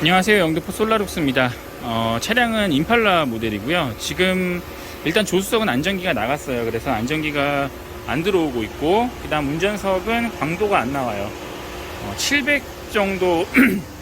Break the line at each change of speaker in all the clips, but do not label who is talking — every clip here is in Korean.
안녕하세요. 영등포 솔라룩스입니다. 어, 차량은 임팔라 모델이고요. 지금 일단 조수석은 안전기가 나갔어요. 그래서 안전기가 안 들어오고 있고, 그 다음 운전석은 광도가 안 나와요. 700 정도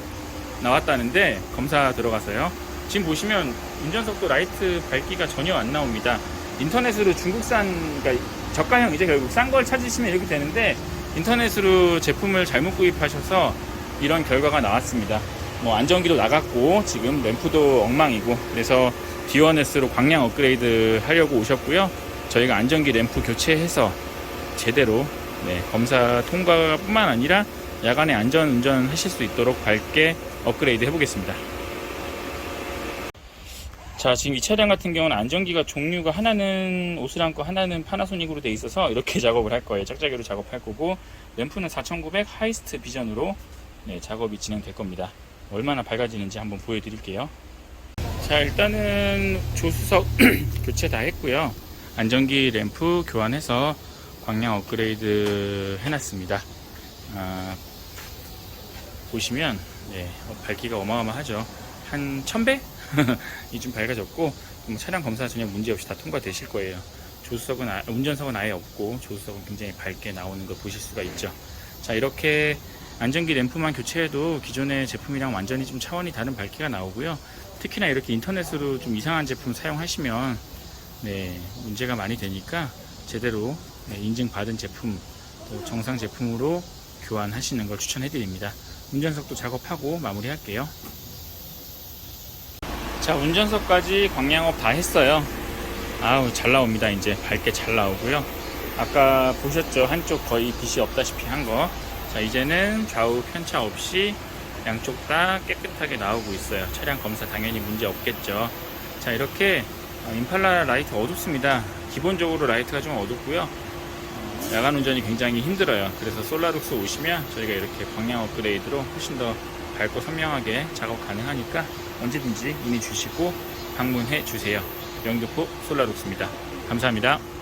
나왔다는데 검사 들어가서요. 지금 보시면 운전석도 라이트 밝기가 전혀 안 나옵니다. 인터넷으로 중국산, 그러니까 저가형 이제 결국 싼 걸 찾으시면 이렇게 되는데 인터넷으로 제품을 잘못 구입하셔서 이런 결과가 나왔습니다. 뭐 안전기도 나갔고 지금 램프도 엉망이고 그래서 D1S로 광량 업그레이드 하려고 오셨고요. 저희가 안전기 램프 교체해서 제대로 네, 검사 통과뿐만 아니라 야간에 안전 운전 하실 수 있도록 밝게 업그레이드 해보겠습니다. 자, 지금 이 차량 같은 경우는 안전기가 종류가 하나는 오스랑코 하나는 파나소닉으로 돼 있어서 이렇게 작업을 할 거예요. 짝짝이로 작업할 거고 램프는 4900 하이스트 비전으로 네, 작업이 진행될 겁니다. 얼마나 밝아지는지 한번 보여드릴게요. 자, 일단은 조수석 교체 다 했고요. 안전기 램프 교환해서 광량 업그레이드 해놨습니다. 아, 보시면 네, 어, 밝기가 어마어마하죠. 한 1000배? 이좀 밝아졌고 뭐 차량 검사 전혀 문제 없이 다 통과되실 거예요. 조수석은 아- 운전석은 아예 없고 조수석은 굉장히 밝게 나오는 걸 보실 수가 있죠. 자 이렇게 안전기 램프만 교체해도 기존의 제품이랑 완전히 좀 차원이 다른 밝기가 나오고요. 특히나 이렇게 인터넷으로 좀 이상한 제품 사용하시면 네, 문제가 많이 되니까 제대로 네, 인증받은 제품 또 정상 제품으로 교환하시는 걸 추천해 드립니다. 운전석도 작업하고 마무리할게요. 자, 운전석까지 광량업 다 했어요. 아우, 잘 나옵니다. 이제 밝게 잘 나오고요. 아까 보셨죠? 한쪽 거의 빛이 없다시피 한 거. 자, 이제는 좌우 편차 없이 양쪽 다 깨끗하게 나오고 있어요. 차량 검사 당연히 문제 없겠죠. 자, 이렇게 어, 임팔라 라이트 어둡습니다. 기본적으로 라이트가 좀 어둡고요. 어, 야간 운전이 굉장히 힘들어요. 그래서 솔라룩스 오시면 저희가 이렇게 광량 업그레이드로 훨씬 더 밝고 선명하게 작업 가능하니까 언제든지 문의 주시고 방문해 주세요. 영등포 솔라룩스입니다. 감사합니다.